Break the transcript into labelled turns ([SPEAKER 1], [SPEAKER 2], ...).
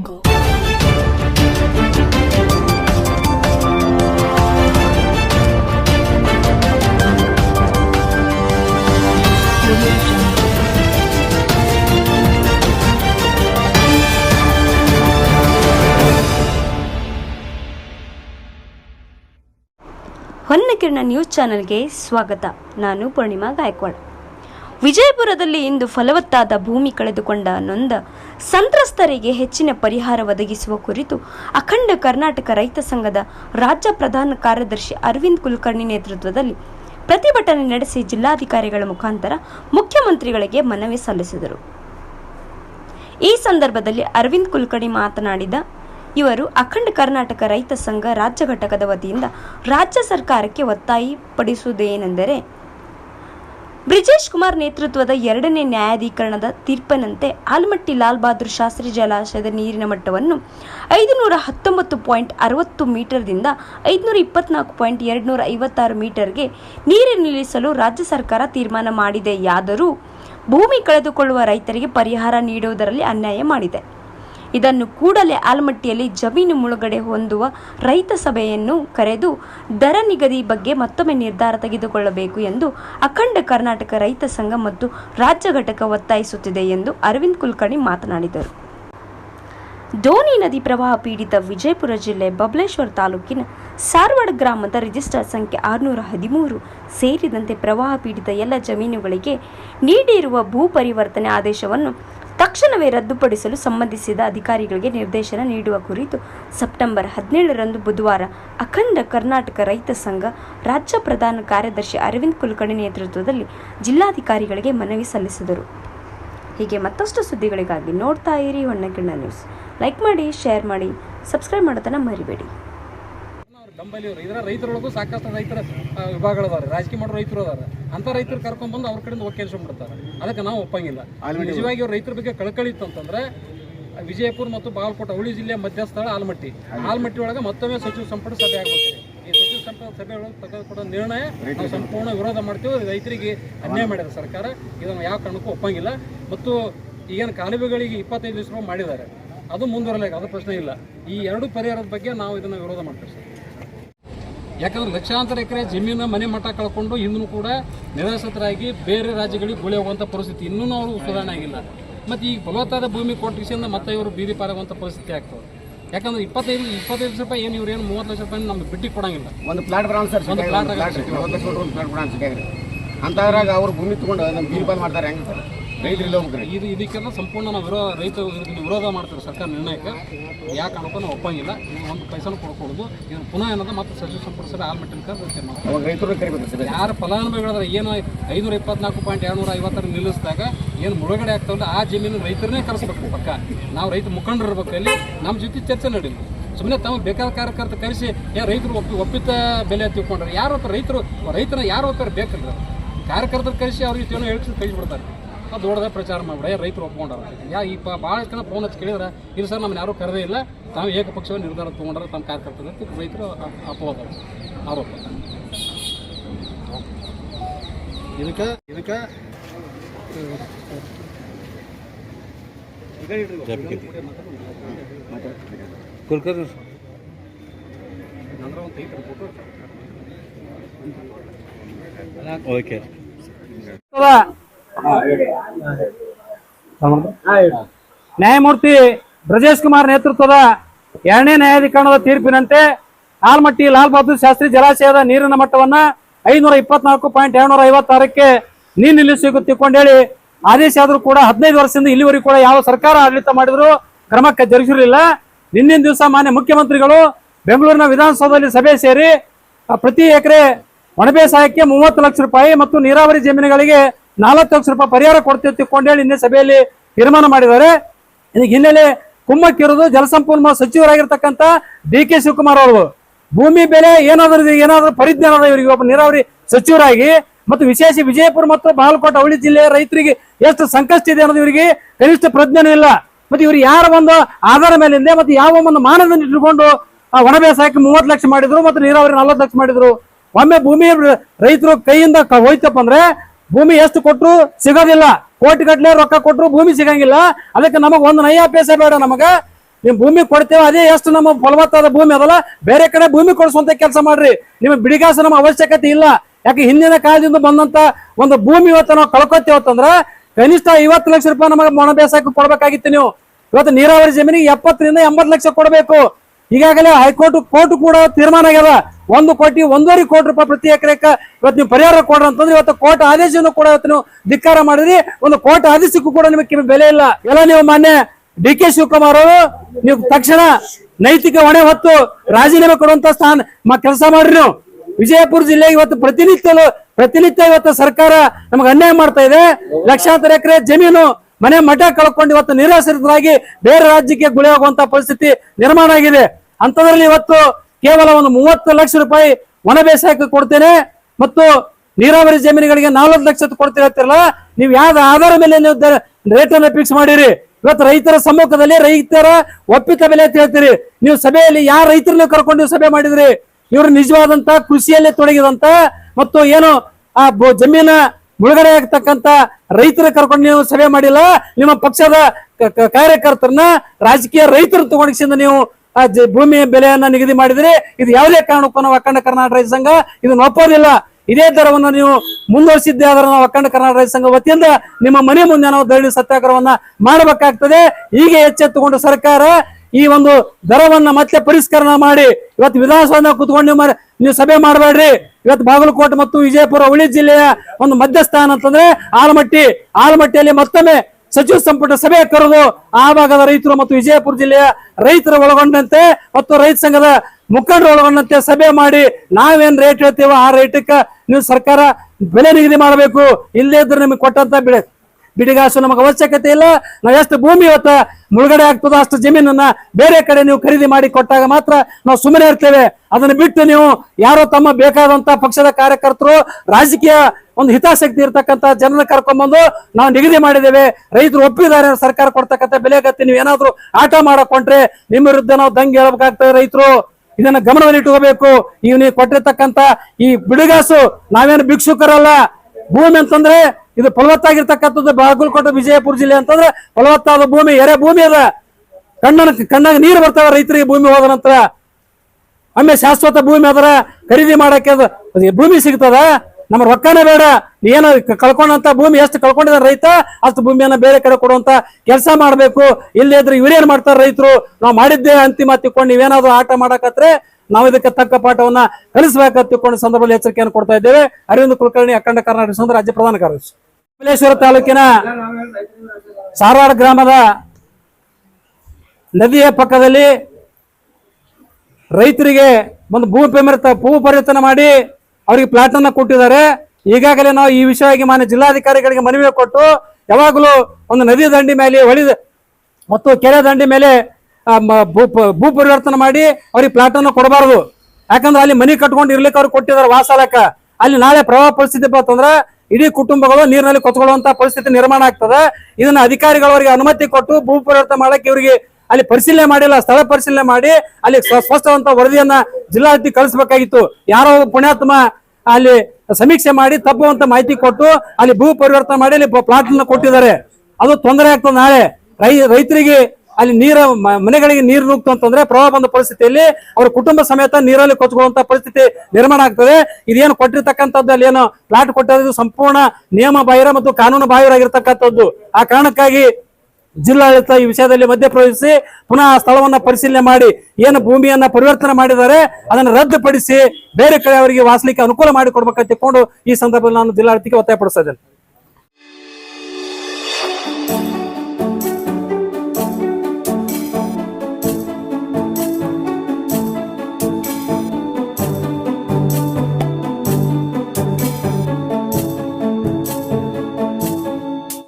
[SPEAKER 1] jungle.
[SPEAKER 2] ಹೊನ್ನಕಿರಣ news ಚಾನೆಲ್ಗೆ ಸ್ವಾಗತ ನಾನು ಪೂರ್ಣಿಮಾ ಗಾಯಕ್ವಾಡ್ ವಿಜಯಪುರದಲ್ಲಿ ಇಂದು ಫಲವತ್ತಾದ ಭೂಮಿ ಕಳೆದುಕೊಂಡ ನೊಂದ ಸಂತ್ರಸ್ತರಿಗೆ ಹೆಚ್ಚಿನ ಪರಿಹಾರ ಒದಗಿಸುವ ಕುರಿತು ಅಖಂಡ ಕರ್ನಾಟಕ ರೈತ ಸಂಘದ ರಾಜ್ಯ ಪ್ರಧಾನ ಕಾರ್ಯದರ್ಶಿ ಅರವಿಂದ್ ಕುಲಕರ್ಣಿ ನೇತೃತ್ವದಲ್ಲಿ ಪ್ರತಿಭಟನೆ ನಡೆಸಿ ಜಿಲ್ಲಾಧಿಕಾರಿಗಳ ಮುಖಾಂತರ ಮುಖ್ಯಮಂತ್ರಿಗಳಿಗೆ ಮನವಿ ಸಲ್ಲಿಸಿದರು. ಈ ಸಂದರ್ಭದಲ್ಲಿ ಅರವಿಂದ್ ಕುಲಕರ್ಣಿ ಮಾತನಾಡಿದ ಇವರು, ಅಖಂಡ ಕರ್ನಾಟಕ ರೈತ ಸಂಘ ರಾಜ್ಯ ಘಟಕದ ವತಿಯಿಂದ ರಾಜ್ಯ ಸರ್ಕಾರಕ್ಕೆ ಒತ್ತಾಯಪಡಿಸುವುದೇನೆಂದರೆ ಬ್ರಿಜೇಶ್ ಕುಮಾರ್ ನೇತೃತ್ವದ ಎರಡನೇ ನ್ಯಾಯಾಧೀಕರಣದ ತೀರ್ಪಿನಂತೆ ಆಲಮಟ್ಟಿ ಲಾಲ್ ಬಹದ್ದೂರ್ ಶಾಸ್ತ್ರಿ ಜಲಾಶಯದ ನೀರಿನ ಮಟ್ಟವನ್ನು ಐದುನೂರ ಹತ್ತೊಂಬತ್ತು ಪಾಯಿಂಟ್ ಅರವತ್ತು ಮೀಟರ್ದಿಂದ ಐದುನೂರ ಇಪ್ಪತ್ನಾಲ್ಕು ಪಾಯಿಂಟ್ ಎರಡುನೂರ ಐವತ್ತಾರು ಮೀಟರ್ಗೆ ನೀರು ನಿಲ್ಲಿಸಲು ರಾಜ್ಯ ಸರ್ಕಾರ ತೀರ್ಮಾನ ಮಾಡಿದೆಯಾದರೂ ಭೂಮಿ ಕಳೆದುಕೊಳ್ಳುವ ರೈತರಿಗೆ ಪರಿಹಾರ ನೀಡುವುದರಲ್ಲಿ ಅನ್ಯಾಯ ಮಾಡಿದೆ. ಇದನ್ನು ಕೂಡಲೇ ಆಲಮಟ್ಟಿಯಲ್ಲಿ ಜಮೀನು ಮುಳುಗಡೆ ಹೊಂದುವ ರೈತ ಸಭೆಯನ್ನು ಕರೆದು ದರ ನಿಗದಿ ಬಗ್ಗೆ ಮತ್ತೊಮ್ಮೆ ನಿರ್ಧಾರ ತೆಗೆದುಕೊಳ್ಳಬೇಕು ಎಂದು ಅಖಂಡ ಕರ್ನಾಟಕ ರೈತ ಸಂಘ ಮತ್ತು ರಾಜ್ಯ ಘಟಕ ಒತ್ತಾಯಿಸುತ್ತಿದೆ ಎಂದು ಅರವಿಂದ್ ಕುಲಕರ್ಣಿ ಮಾತನಾಡಿದರು. ಡೋನಿ ನದಿ ಪ್ರವಾಹ ಪೀಡಿತ ವಿಜಯಪುರ ಜಿಲ್ಲೆ ಬಬಲೇಶ್ವರ ತಾಲೂಕಿನ ಸಾರವಾಡ ಗ್ರಾಮದ ರಿಜಿಸ್ಟರ್ ಸಂಖ್ಯೆ ಆರುನೂರ ಹದಿಮೂರು ಸೇರಿದಂತೆ ಪ್ರವಾಹ ಪೀಡಿತ ಎಲ್ಲ ಜಮೀನುಗಳಿಗೆ ನೀಡಿರುವ ಭೂ ಪರಿವರ್ತನೆ ಆದೇಶವನ್ನು ತಕ್ಷಣವೇ ರದ್ದುಪಡಿಸಲು ಸಂಬಂಧಿಸಿದ ಅಧಿಕಾರಿಗಳಿಗೆ ನಿರ್ದೇಶನ ನೀಡುವ ಕುರಿತು ಸೆಪ್ಟೆಂಬರ್ ಹದಿನೇಳರಂದು ಬುಧವಾರ ಅಖಂಡ ಕರ್ನಾಟಕ ರೈತ ಸಂಘ ರಾಜ್ಯ ಪ್ರಧಾನ ಕಾರ್ಯದರ್ಶಿ ಅರವಿಂದ್ ಕುಲಕರ್ಣಿ ನೇತೃತ್ವದಲ್ಲಿ ಜಿಲ್ಲಾಧಿಕಾರಿಗಳಿಗೆ ಮನವಿ ಸಲ್ಲಿಸಿದರು. ಹೀಗೆ ಮತ್ತಷ್ಟು ಸುದ್ದಿಗಳಿಗಾಗಿ ನೋಡ್ತಾ ಇರಿ ಹೊನ್ನಕಿಣ್ಣ ನ್ಯೂಸ್. ಲೈಕ್ ಮಾಡಿ, ಶೇರ್ ಮಾಡಿ, ಸಬ್ಸ್ಕ್ರೈಬ್ ಮಾಡೋದನ್ನು ಮರಿಬೇಡಿ.
[SPEAKER 3] ಅವ್ರು ಬೆಂಬಲಿಯವರು ಇದರ ರೈತರೊಳಗೂ ಸಾಕಷ್ಟು ರೈತರ ವಿಭಾಗಗಳದಾರೆ ರಾಜಕೀಯ ಮಾಡೋ ರೈತರು ಅದಾರೆ. ಅಂತ ರೈತರು ಕರ್ಕೊಂಡ್ಬಂದು ಅವ್ರ ಕಡೆಯಿಂದ ಒಕ್ಕೇರಿಸ್ಕೊಂಡ್ಬಿಡ್ತಾರೆ ಅದಕ್ಕೆ ನಾವು ಒಪ್ಪಂಗಿಲ್ಲ. ನಿಜವಾಗಿ ಅವ್ರ ರೈತರ ಬಗ್ಗೆ ಕಳಕಳಿ ಇತ್ತು ಅಂತಂದ್ರೆ ವಿಜಯಪುರ ಮತ್ತು ಬಾಗಲಕೋಟೆ ಹುಳಿ ಜಿಲ್ಲೆಯ ಮಧ್ಯಸ್ಥಳ ಆಲ್ಮಟ್ಟಿ. ಆಲ್ಮಟ್ಟಿ. ಒಳಗೆ ಮತ್ತೊಮ್ಮೆ ಸಚಿವ ಸಂಪುಟ ಸಭೆ ಆಗುತ್ತೆ ಈ ಸಚಿವ ಸಂಪುಟ ಸಭೆ ಒಳಗೆ ತೆಗೆದುಕೊಡೋ ನಿರ್ಣಯ ನಾವು ಸಂಪೂರ್ಣ ವಿರೋಧ ಮಾಡ್ತೀವಿ. ರೈತರಿಗೆ ಅನ್ಯಾಯ ಮಾಡಿದೆ ಸರ್ಕಾರ. ಇದನ್ನು ಯಾವ ಕಾರಣಕ್ಕೂ ಒಪ್ಪಂಗಿಲ್ಲ. ಮತ್ತು ಈಗೇನು ಕಾಲುವೆಗಳಿಗೆ ಇಪ್ಪತ್ತೈದು ದಿವಸ ಮಾಡಿದ್ದಾರೆ. ಅದು ಮುಂದುವರಲಿಕ್ಕೆ ಅದು ಪ್ರಶ್ನೆ ಇಲ್ಲ. ಈ ಎರಡು ಪರಿಹಾರದ ಬಗ್ಗೆ ನಾವು ಇದನ್ನು ವಿರೋಧ ಮಾಡ್ತೀವಿ ಸರ್. ಯಾಕಂದ್ರೆ ಲಕ್ಷಾಂತರ ಎಕರೆ ಜಮೀನು ಮನೆ ಮಠ ಕಳ್ಕೊಂಡು ಇನ್ನೂ ಕೂಡ ನಿರಾಶ್ರಿತರಾಗಿ ಬೇರೆ ರಾಜ್ಯಗಳಿಗೆ ಗುಳಿ ಹೋಗುವಂಥ ಪರಿಸ್ಥಿತಿ ಇನ್ನೂ ಅವರು ಸುಧಾರಣೆ ಆಗಿಲ್ಲ. ಮತ್ತು ಈಗ ಫಲವತ್ತಾದ ಭೂಮಿ ಕೊಟ್ಟಿಸಿಂದ ಮತ್ತೆ ಇವರು ಬೀದಿ ಪಾರಾಗುವಂಥ ಪರಿಸ್ಥಿತಿ ಆಗ್ತದೆ. ಯಾಕಂದ್ರೆ ಇಪ್ಪತ್ತೈದು ಇಪ್ಪತ್ತೈದು ಲಕ್ಷ ರೂಪಾಯಿ ಏನು ಇವ್ರು ಏನು ಮೂವತ್ತು ಲಕ್ಷ ರೂಪಾಯಿ ನಮ್ಗೆ ಬಿಟ್ಟಿ ಕೊಡಂಗಿಲ್ಲ.
[SPEAKER 4] ಒಂದು ಪ್ಲಾಟ್ ಸರ್
[SPEAKER 3] ಒಂದು ಪ್ಲಾಟ್
[SPEAKER 4] ಸಿಕ್ಕಾಗ್ರಿ. ಅಂತಾದ್ರಾಗ ಅವ್ರು ಭೂಮಿ ತಗೊಂಡು ನಮ್ಮ ಬೀರ್ಪಾಲ್ ಮಾಡ್ತಾರೆ ಹೆಂಗೆ ಸರ್? ಹೋಗ್ರಿ
[SPEAKER 3] ಇದು ಇದಕ್ಕೆಲ್ಲ ಸಂಪೂರ್ಣ ನಾವು ವಿರೋಧ ರೈತ ವಿರೋಧ ಮಾಡ್ತಾರೆ ಸರ್ಕಾರ ನಿರ್ಣಯಕ್ಕೆ. ಯಾಕೆ ಕಾರಣಕ್ಕೂ ನಾವು ಒಪ್ಪಂಗಿಲ್ಲ. ನೀವು ಒಂದು ಪೈಸಾನು ಕೊಡ್ಕೊಡೋದು. ಇದು ಪುನಃ ಏನಂದ್ರೆ ಮತ್ತೆ ಸಚಿವ ಸಂಪುಟ ಸಭೆ ಆಲ್ಮಟ್ಟಿನ ಕರೆದು ನಾವು
[SPEAKER 4] ಅವಾಗ ರೈತರು ಕರಿಬೇಕು
[SPEAKER 3] ಯಾರ ಫಲಾನುಭವಿಗಳಾದ್ರೆ ಏನು ಐನೂರ ಇಪ್ಪತ್ನಾಲ್ಕು ಪಾಯಿಂಟ್ ಎರಡುನೂರ ಐವತ್ತರ ನಿಲ್ಲಿಸಿದಾಗ ಏನು ಮುಳುಗಡೆ ಆಗ್ತಾವಲ್ಲ ಆ ಜಮೀನು ರೈತರನ್ನೇ ಕರೆಸ್ಬೇಕು ಪಕ್ಕ. ನಾವು ರೈತ ಮುಖಂಡರು ಇರ್ಬೇಕು ಅಲ್ಲಿ ನಮ್ಮ ಜೊತೆ ಚರ್ಚೆ ನಡೀಲಿ. ಸುಮ್ಮನೆ ತಮ್ಮ ಬೇಕಾದ ಕಾರ್ಯಕರ್ತ ಕರೆಸಿ ಏ ರೈತರು ಒಪ್ಪಿ ಒಪ್ಪಿತ ಬೆಲೆ ತಿಳ್ಕೊಂಡ್ರೆ ಯಾರು ರೈತರು ರೈತನ ಯಾರು ಹೋಗ್ತಾರೆ ಬೇಕಲ್ಲ ಕಾರ್ಯಕರ್ತರು ಕರೆಸಿ ಅವ್ರಿಗೆ ಏನೋ ಹೇಳಿಸಿ ಕಳಿಸ್ಬಿಡ್ತಾರೆ ಅದು ದೊಡ್ಡದಾಗ ಪ್ರಚಾರ ಮಾಡ್ಬಿಡ ರೈತರು ಒಪ್ಕೊಂಡಾರ ಯಾ ಈ ಭಾಳ ಜನ ಫೋನ್ ಹಚ್ಚಿ ಕೇಳಿದ್ರೆ. ಇದು ಸರ್ ನಮ್ಮನ್ನ ಯಾರೂ ಕರೆದೇ ಇಲ್ಲ. ತಾವು ಏಕಪಕ್ಷವಾಗಿ ನಿರ್ಧಾರ ತೊಗೊಂಡ್ರೆ ತಮ್ಮ ಕಾರ್ಯಕರ್ತರು ಅಂತ ರೈತರು ಅಪವಾದ. ಆರೋಪ. ಇದಕ್ಕೆ ಇದಕ್ಕೆ
[SPEAKER 5] ಕುಲ್ಕರ್ಣಿ
[SPEAKER 3] ನಂತರ ಒಂದು ಐದು ಫೋಟೋ
[SPEAKER 5] ಓಕೆ.
[SPEAKER 6] ನ್ಯಾಯಮೂರ್ತಿ ಬ್ರಜೇಶ್ ಕುಮಾರ್ ನೇತೃತ್ವದ ಎರಡನೇ ನ್ಯಾಯಾಧೀಕರಣದ ತೀರ್ಪಿನಂತೆ ಆಲ್ಮಟ್ಟಿ ಲಾಲ್ ಬಹದ್ದೂರ್ ಶಾಸ್ತ್ರಿ ಜಲಾಶಯದ ನೀರಿನ ಮಟ್ಟವನ್ನ ಐನೂರ ಇಪ್ಪತ್ನಾಲ್ಕು ಪಾಯಿಂಟ್ ಎರಡ್ನೂರ ಐವತ್ತಾರಕ್ಕೆ ನೀರು ನಿಲ್ಲಿಸಬೇಕು ತಿಳ್ಕೊಂಡೇಳಿ ಆದೇಶ ಆದರೂ ಕೂಡ ಹದಿನೈದು ವರ್ಷದಿಂದ ಇಲ್ಲಿವರೆಗೂ ಕೂಡ ಯಾವ ಸರ್ಕಾರ ಆಡಳಿತ ಮಾಡಿದ್ರು ಕ್ರಮಕ್ಕೆ ಜರುಗಿರಲಿಲ್ಲ. ನಿನ್ನಿನ ದಿವಸ ಮಾನ್ಯ ಮುಖ್ಯಮಂತ್ರಿಗಳು ಬೆಂಗಳೂರಿನ ವಿಧಾನಸೌಧದಲ್ಲಿ ಸಭೆ ಸೇರಿ ಪ್ರತಿ ಎಕರೆ ಒಣಬೇಸಾಯಕ್ಕೆ ಮೂವತ್ತು ಲಕ್ಷ ರೂಪಾಯಿ ಮತ್ತು ನೀರಾವರಿ ಜಮೀನುಗಳಿಗೆ ನಾಲ್ಕು ಲಕ್ಷ ರೂಪಾಯಿ ಪರಿಹಾರ ಕೊಡ್ತೀವಿ ತಿಳ್ಕೊಂಡೇಳಿ ನಿನ್ನೆ ಸಭೆಯಲ್ಲಿ ತೀರ್ಮಾನ ಮಾಡಿದ್ದಾರೆ. ಇದಕ್ಕೆ ಹಿನ್ನೆಲೆ ಕುಮ್ಮಕ್ಕಿರೋದು ಜಲಸಂಪನ್ಮೂಲ ಸಚಿವರಾಗಿರ್ತಕ್ಕಂಥ ಡಿ ಕೆ ಶಿವಕುಮಾರ್ ಅವರು. ಭೂಮಿ ಬೆಲೆ ಏನಾದ್ರೂ ಏನಾದರೂ ಪರಿಜ್ಞಾನ ಇವರಿಗೆ, ಒಬ್ಬ ನೀರಾವರಿ ಸಚಿವರಾಗಿ, ಮತ್ತು ವಿಶೇಷ ವಿಜಯಪುರ ಮತ್ತು ಬಾಗಲಕೋಟೆ ಅವಳಿ ಜಿಲ್ಲೆಯ ರೈತರಿಗೆ ಎಷ್ಟು ಸಂಕಷ್ಟ ಇದೆ ಅನ್ನೋದು ಇವರಿಗೆ ಕನಿಷ್ಠ ಪ್ರಜ್ಞೆನೂ ಇಲ್ಲ. ಮತ್ತೆ ಇವರು ಯಾರ ಒಂದು ಆಧಾರ ಮೇಲಿಂದೆ, ಮತ್ತೆ ಯಾವ ಒಂದು ಮಾನದಂಡ ಆ ಒಣ ಬೇಸಾಯಕ್ಕೆ ಮೂವತ್ತು ಲಕ್ಷ ಮಾಡಿದ್ರು, ಮತ್ತು ನೀರಾವರಿ ನಲವತ್ತು ಲಕ್ಷ ಮಾಡಿದ್ರು. ಒಮ್ಮೆ ಭೂಮಿ ರೈತರು ಕೈಯಿಂದ ಹೋಯ್ತಪ್ಪ ಅಂದ್ರೆ ಭೂಮಿ ಎಷ್ಟು ಕೊಟ್ಟರು ಸಿಗೋದಿಲ್ಲ. ಕೋಟಿ ಗಟ್ಟಲೆ ರೊಕ್ಕ ಕೊಟ್ಟರು ಭೂಮಿ ಸಿಗಂಗಿಲ್ಲ. ಅದಕ್ಕೆ ನಮಗೆ ಒಂದು ನಯ ಅಭ್ಯಾಸ ಬೇಡ ನಮಗ. ನಿಮ್ ಭೂಮಿ ಕೊಡ್ತೇವೆ, ಅದೇ ಎಷ್ಟು ನಮ್ಮ ಫಲವತ್ತಾದ ಭೂಮಿ ಅದಲ್ಲ. ಬೇರೆ ಕಡೆ ಭೂಮಿ ಕೊಡಿಸುವಂತ ಕೆಲಸ ಮಾಡ್ರಿ. ನಿಮಗೆ ಬಿಡಿಗಾಸ ನಮ್ಮ ಅವಶ್ಯಕತೆ ಇಲ್ಲ. ಯಾಕೆ ಹಿಂದಿನ ಕಾಲದಿಂದ ಬಂದಂತ ಒಂದು ಭೂಮಿ ಇವತ್ತು ನಾವು ಕಳ್ಕೊತೇವತ್ತಂದ್ರ ಕನಿಷ್ಠ ಐವತ್ತು ಲಕ್ಷ ರೂಪಾಯಿ ನಮಗೆ ಮೊಣ ಬೇಸಾಯಕ್ಕೆ ಕೊಡ್ಬೇಕಾಗಿತ್ತು ನೀವು. ಇವತ್ತು ನೀರಾವರಿ ಜಮೀನಿಗೆ ಎಪ್ಪತ್ತರಿಂದ ಎಂಬತ್ತು ಲಕ್ಷ ಕೊಡಬೇಕು. ಈಗಾಗಲೇ ಹೈಕೋರ್ಟ್ ಕೋರ್ಟ್ ಕೂಡ ತೀರ್ಮಾನ ಆಗ್ಯದ. ಒಂದು ಕೋಟಿ, ಒಂದೂವರೆ ಕೋಟಿ ರೂಪಾಯಿ ಪ್ರತಿ ಎಕರೆಕ ಇವತ್ತು ನೀವು ಪರಿಹಾರ ಕೊಡ್ರ ಅಂತಂದ್ರೆ ಇವತ್ತು ಕೋಟ ಆದೇಶವನ್ನು ಕೂಡ ಇವತ್ತು ನೀವು ಧಿಕ್ಕಾರ ಮಾಡಿದ್ರಿ. ಒಂದು ಕೋಟ ಆದೇಶಕ್ಕೂ ಕೂಡ ನಿಮಗೆ ಬೆಲೆ ಇಲ್ಲ. ಎಲ್ಲ ನೀವು ಮಾನ್ಯ ಡಿ ಕೆ ಶಿವಕುಮಾರ್ ಅವರು, ನೀವು ತಕ್ಷಣ ನೈತಿಕ ಹೊಣೆ ಹೊತ್ತು ರಾಜೀನಾಮೆ ಕೊಡುವಂತ ಸ್ಥಾನ ಕೆಲಸ ಮಾಡ್ರಿ ನೀವು. ವಿಜಯಪುರ ಜಿಲ್ಲೆ ಇವತ್ತು ಪ್ರತಿನಿತ್ಯ ಪ್ರತಿನಿತ್ಯ ಇವತ್ತು ಸರ್ಕಾರ ನಮಗೆ ಅನ್ಯಾಯ ಮಾಡ್ತಾ ಇದೆ. ಲಕ್ಷಾಂತರ ಎಕರೆ ಜಮೀನು ಮನೆ ಮಠ ಕಳ್ಕೊಂಡು ಇವತ್ತು ನಿರಾಶ್ರಿತರಾಗಿ ಬೇರೆ ರಾಜ್ಯಕ್ಕೆ ಗುಳಿ ಪರಿಸ್ಥಿತಿ ನಿರ್ಮಾಣ ಆಗಿದೆ. ಅಂತದ್ರಲ್ಲಿ ಇವತ್ತು ಕೇವಲ ಒಂದು ಮೂವತ್ತು ಲಕ್ಷ ರೂಪಾಯಿ ಒಣ ಬೇಸಾಯಕ್ಕೆ ಕೊಡ್ತೇನೆ ಮತ್ತು ನೀರಾವರಿ ಜಮೀನುಗಳಿಗೆ ನಾಲ್ಕು ಲಕ್ಷ ಕೊಡ್ತೀರ ಅಂತಿರಲ್ಲ, ನೀವು ಯಾವ ಆಧಾರ ಮೇಲೆ ನೀವು ರೇಟ್ ಅನ್ನ ಫಿಕ್ಸ್ ಮಾಡಿರಿ. ಇವತ್ತು ರೈತರ ಸಮ್ಮುಖದಲ್ಲಿ ರೈತರ ಒಪ್ಪಿತ ಬೆಲೆ ಅಂತ ಹೇಳ್ತೀರಿ. ನೀವು ಸಭೆಯಲ್ಲಿ ಯಾವ ರೈತರನ್ನ ಕರ್ಕೊಂಡು ನೀವು ಸಭೆ ಮಾಡಿದ್ರಿ? ಇವರು ನಿಜವಾದಂತ ಕೃಷಿಯಲ್ಲಿ ತೊಡಗಿದಂತ ಮತ್ತು ಏನು ಆ ಜಮೀನ ಮುಳುಗಡೆ ಆಗ್ತಕ್ಕಂತ ರೈತರ ಕರ್ಕೊಂಡು ನೀವು ಸಭೆ ಮಾಡಿಲ್ಲ, ನಿಮ್ಮ ಪಕ್ಷದ ಕಾರ್ಯಕರ್ತರನ್ನ ರಾಜಕೀಯ ರೈತರ ತಗೊಂಡಿಸಿಂದ ನೀವು ಆ ಭೂಮಿ ಭೂಮಿಯ ಬೆಲೆಯನ್ನ ನಿಗದಿ ಮಾಡಿದ್ರೆ ಇದು ಯಾವುದೇ ಕಾರಣಕ್ಕೂ ನಾವು ಅಖಂಡ ಕರ್ನಾಟಕ ರೈತ ಸಂಘ ಇದು ಒಪ್ಪೋದಿಲ್ಲ. ಇದೇ ದರವನ್ನು ನೀವು ಮುಂದುವರಿಸಿದ್ದೆ ಆದ್ರೆ ನಾವು ಅಖಂಡ ಕರ್ನಾಟಕ ರೈತ ಸಂಘ ವತಿಯಿಂದ ನಿಮ್ಮ ಮನೆ ಮುಂದೆ ನಾವು ಧರಣಿ ಸತ್ಯಾಗ್ರಹವನ್ನ ಮಾಡಬೇಕಾಗ್ತದೆ. ಹೀಗೆ ಎಚ್ಚೆತ್ತುಕೊಂಡು ಸರ್ಕಾರ ಈ ಒಂದು ದರವನ್ನ ಮತ್ತೆ ಪರಿಷ್ಕರಣ ಮಾಡಿ, ಇವತ್ತು ವಿಧಾನಸೌಧ ಕುತ್ಕೊಂಡು ನೀವು ಸಭೆ ಮಾಡಬೇಡ್ರಿ. ಇವತ್ತು ಬಾಗಲಕೋಟೆ ಮತ್ತು ವಿಜಯಪುರ ಹುಳಿ ಜಿಲ್ಲೆಯ ಒಂದು ಮಧ್ಯಸ್ಥಾನ ಅಂತಂದ್ರೆ ಆಲಮಟ್ಟಿ. ಆಲಮಟ್ಟಿಯಲ್ಲಿ ಮತ್ತೊಮ್ಮೆ ಸಚಿವ ಸಂಪುಟ ಸಭೆ ಕರೆದು ಆ ಭಾಗದ ರೈತರು ಮತ್ತು ವಿಜಯಪುರ ಜಿಲ್ಲೆಯ ರೈತರ ಒಳಗೊಂಡಂತೆ ಮತ್ತು ರೈತ ಸಂಘದ ಮುಖಂಡರು ಒಳಗೊಂಡಂತೆ ಸಭೆ ಮಾಡಿ ನಾವೇನ್ ರೇಟ್ ಹೇಳ್ತೇವೋ ಆ ರೇಟಕ್ಕ ನೀವು ಸರ್ಕಾರ ಬೆಲೆ ನಿಗದಿ ಮಾಡಬೇಕು, ಇಲ್ಲದೇ ಇದ್ರೆ ನಿಮಗೆ ಕೊಟ್ಟಂತ ಬೆಳೆ. ಬಿಡಿಗಾಸು ನಮಗೆ ಅವಶ್ಯಕತೆ ಇಲ್ಲ. ನಾವು ಎಷ್ಟು ಭೂಮಿ ಇವತ್ತ ಮುಳುಗಡೆ ಆಗ್ತದ ಅಷ್ಟು ಜಮೀನನ್ನ ಬೇರೆ ಕಡೆ ನೀವು ಖರೀದಿ ಮಾಡಿ ಕೊಟ್ಟಾಗ ಮಾತ್ರ ನಾವು ಸುಮ್ಮನೆ ಇರ್ತೇವೆ. ಅದನ್ನ ಬಿಟ್ಟು ನೀವು ಯಾರೋ ತಮ್ಮ ಬೇಕಾದಂತ ಪಕ್ಷದ ಕಾರ್ಯಕರ್ತರು, ರಾಜಕೀಯ ಒಂದು ಹಿತಾಸಕ್ತಿ ಇರ್ತಕ್ಕಂತ ಜನರ ಕರ್ಕೊಂಡ್ಬಂದು ನಾವು ನಿಗದಿ ಮಾಡಿದ್ದೇವೆ. ರೈತರು ಒಪ್ಪಿದ್ದಾರೆ, ಸರ್ಕಾರ ಕೊಡ್ತಕ್ಕಂಥ ಬೆಲೆ ಗತಿ ನೀವು ಏನಾದ್ರು ಆಟ ಮಾಡಕೊಂಡ್ರೆ ನಿಮ್ಮ ವಿರುದ್ಧ ನಾವು ದಂಗೆ ಹೇಳ್ಬೇಕಾಗ್ತದೆ ರೈತರು. ಇದನ್ನ ಗಮನದಲ್ಲಿ ಇಟ್ಕೋಬೇಕು ಈಗ ನೀವು ಕೊಟ್ಟಿರ್ತಕ್ಕಂಥ ಈ ಬಿಡುಗಾಸು ನಾವೇನು ಭಿಕ್ಷುಕರಲ್ಲ. ಭೂಮಿ ಅಂತಂದ್ರೆ ಇದು ಫಲವತ್ತಾಗಿರ್ತಕ್ಕಂಥದ್ದು ಬಾಗಲಕೋಟೆ, ವಿಜಯಪುರ ಜಿಲ್ಲೆ ಅಂತಂದ್ರೆ ಫಲವತ್ತಾದ ಭೂಮಿ, ಎರೆ ಭೂಮಿ ಅದ. ಕಣ್ಣನ ಕಣ್ಣಾಗ ನೀರು ಬರ್ತಾವ, ರೈತರಿಗೆ ಭೂಮಿ ಹೋದ ನಂತರ. ಆಮೇಲೆ ಶಾಶ್ವತ ಭೂಮಿ ಅದರ ಖರೀದಿ ಮಾಡಕ್ಕೆ ಅದು ಭೂಮಿ ಸಿಗ್ತದ. ನಮ್ಮ ರೊಕ್ಕನೇ ಬೇಡ. ಏನು ಕಳ್ಕೊಂಡಂತ ಭೂಮಿ ಎಷ್ಟು ಕಳ್ಕೊಂಡಿದ ರೈತ, ಅಷ್ಟು ಭೂಮಿಯನ್ನ ಬೇರೆ ಕಡೆ ಕೊಡುವಂತ ಕೆಲಸ ಮಾಡಬೇಕು. ಇಲ್ಲಿ ಇದ್ರೆ ಇವ್ರೇನ್ ಮಾಡ್ತಾರೆ ರೈತರು? ನಾವು ಮಾಡಿದ್ದೆ ಅಂತಿಮ ತಿಕ್ಕೊಂಡು ನೀವೇನಾದ್ರು ಆಟ ಮಾಡಕತ್ರೆ ನಾವು ಇದಕ್ಕೆ ತಕ್ಕ ಪಾಠವನ್ನ ಕಲಿಸಬೇಕಂತ ತಿಳ್ಕೊಂಡು ಸಂದರ್ಭದಲ್ಲಿ ಎಚ್ಚರಿಕೆಯನ್ನು ಕೊಡ್ತಾ ಇದ್ದೇವೆ. ಅರವಿಂದ್ ಕುಲಕರ್ಣಿ, ಅಖಂಡ ಕರ್ನಾಟಕ ಸಂಘದ ರಾಜ್ಯ ಪ್ರಧಾನ ಕಾರ್ಯದರ್ಶಿ. ಕಪಿಲೇಶ್ವರ ತಾಲೂಕಿನ ಸಾರವಾಡ ಗ್ರಾಮದ ನದಿಯ ಪಕ್ಕದಲ್ಲಿ ರೈತರಿಗೆ ಒಂದು ಭೂ ಪರಿವರ್ತ ಭೂ ಪರಿವರ್ತನೆ ಮಾಡಿ ಅವರಿಗೆ ಪ್ಲಾಟ್ ಅನ್ನ ಕೊಟ್ಟಿದ್ದಾರೆ. ಈಗಾಗಲೇ ನಾವು ಈ ವಿಷಯವಾಗಿ ಮಾನ್ಯ ಜಿಲ್ಲಾಧಿಕಾರಿಗಳಿಗೆ ಮನವಿ ಕೊಟ್ಟು ಯಾವಾಗಲೂ ಒಂದು ನದಿ ದಂಡಿ ಮೇಲೆ ಹೊಳಿ ಮತ್ತು ಕೆರೆ ದಂಡಿ ಮೇಲೆ ಭೂ, ಪ- ಭೂ ಪರಿವರ್ತನೆ ಮಾಡಿ ಅವ್ರಿಗೆ ಪ್ಲಾಟ್ ಅನ್ನು ಕೊಡಬಾರದು. ಯಾಕಂದ್ರೆ ಅಲ್ಲಿ ಮನಿ ಕಟ್ಕೊಂಡು ಇರ್ಲಿಕ್ಕೆ ಅವ್ರು ಕೊಟ್ಟಿದ್ದಾರೆ ವಾಸಾಲಕ್ಕ. ಅಲ್ಲಿ ನಾಳೆ ಪ್ರವಾಹ ಪರಿಸ್ಥಿತಿ ಬಂತಂದ್ರೆ ಇಡೀ ಕುಟುಂಬಗಳು ನೀರಿನಲ್ಲಿ ಕೊತ್ಕೊಳ್ಳುವಂತ ಪರಿಸ್ಥಿತಿ ನಿರ್ಮಾಣ ಆಗ್ತದೆ. ಇದನ್ನ ಅಧಿಕಾರಿಗಳವರಿಗೆ ಅನುಮತಿ ಕೊಟ್ಟು ಭೂ ಪರಿವರ್ತನೆ ಮಾಡಕ್ಕೆ ಇವರಿಗೆ ಅಲ್ಲಿ ಪರಿಶೀಲನೆ ಮಾಡಿಲ್ಲ ಸ್ಥಳ ಪರಿಶೀಲನೆ ಮಾಡಿ, ಅಲ್ಲಿ ಸ್ಪಷ್ಟವಂತ ವರದಿಯನ್ನ ಜಿಲ್ಲಾಧಿಕಾರಿ ಕಳಿಸಬೇಕಾಗಿತ್ತು. ಯಾರೋ ಪುಣ್ಯಾತ್ಮ ಅಲ್ಲಿ ಸಮೀಕ್ಷೆ ಮಾಡಿ, ತಪ್ಪುವಂತ ಮಾಹಿತಿ ಕೊಟ್ಟು ಅಲ್ಲಿ ಭೂ ಪರಿವರ್ತನೆ ಮಾಡಿ ಅಲ್ಲಿ ಪ್ಲಾಟ್ ಕೊಟ್ಟಿದ್ದಾರೆ. ಅದು ತೊಂದರೆ ಆಗ್ತದೆ ನಾಳೆ. ರೈ ರೈತರಿಗೆ ಅಲ್ಲಿ ನೀರ ಮನೆಗಳಿಗೆ ನೀರು ನುಗ್ತು ಅಂತಂದ್ರೆ ಪ್ರವಾಹ ಬಂದ ಪರಿಸ್ಥಿತಿಯಲ್ಲಿ ಅವರ ಕುಟುಂಬ ಸಮೇತ ನೀರಲ್ಲಿ ಕೊಚ್ಕೊಳ್ಳುವಂತ ಪರಿಸ್ಥಿತಿ ನಿರ್ಮಾಣ ಆಗ್ತದೆ. ಇದೇನು ಕೊಟ್ಟಿರ್ತಕ್ಕಂಥದ್ದು, ಅಲ್ಲಿ ಏನು ಪ್ಲಾಟ್ ಕೊಟ್ಟಿರೋದು ಸಂಪೂರ್ಣ ನಿಯಮ ಬಾಹಿರ ಮತ್ತು ಕಾನೂನು ಬಾಹಿರಾಗಿರ್ತಕ್ಕಂಥದ್ದು ಆ ಕಾರಣಕ್ಕಾಗಿ ಜಿಲ್ಲಾಡಳಿತ ಈ ವಿಷಯದಲ್ಲಿ ಮಧ್ಯಪ್ರವೇಶಿಸಿ, ಪುನಃ ಸ್ಥಳವನ್ನ ಪರಿಶೀಲನೆ ಮಾಡಿ, ಏನು ಭೂಮಿಯನ್ನ ಪರಿವರ್ತನೆ ಮಾಡಿದ್ದಾರೆ, ಅದನ್ನು ರದ್ದುಪಡಿಸಿ ಬೇರೆ ಕಡೆ ಅವರಿಗೆ ವಾಸಲಿಕ್ಕೆ ಅನುಕೂಲ ಮಾಡಿ ಕೊಡ್ಬೇಕಂತ ತಿಳ್ಕೊಂಡು ಈ ಸಂದರ್ಭದಲ್ಲಿ ನಾನು ಜಿಲ್ಲಾಡಳಿತಕ್ಕೆ ಒತ್ತಾಯಪಡಿಸ್ತಾ ಇದ್ದೇನೆ.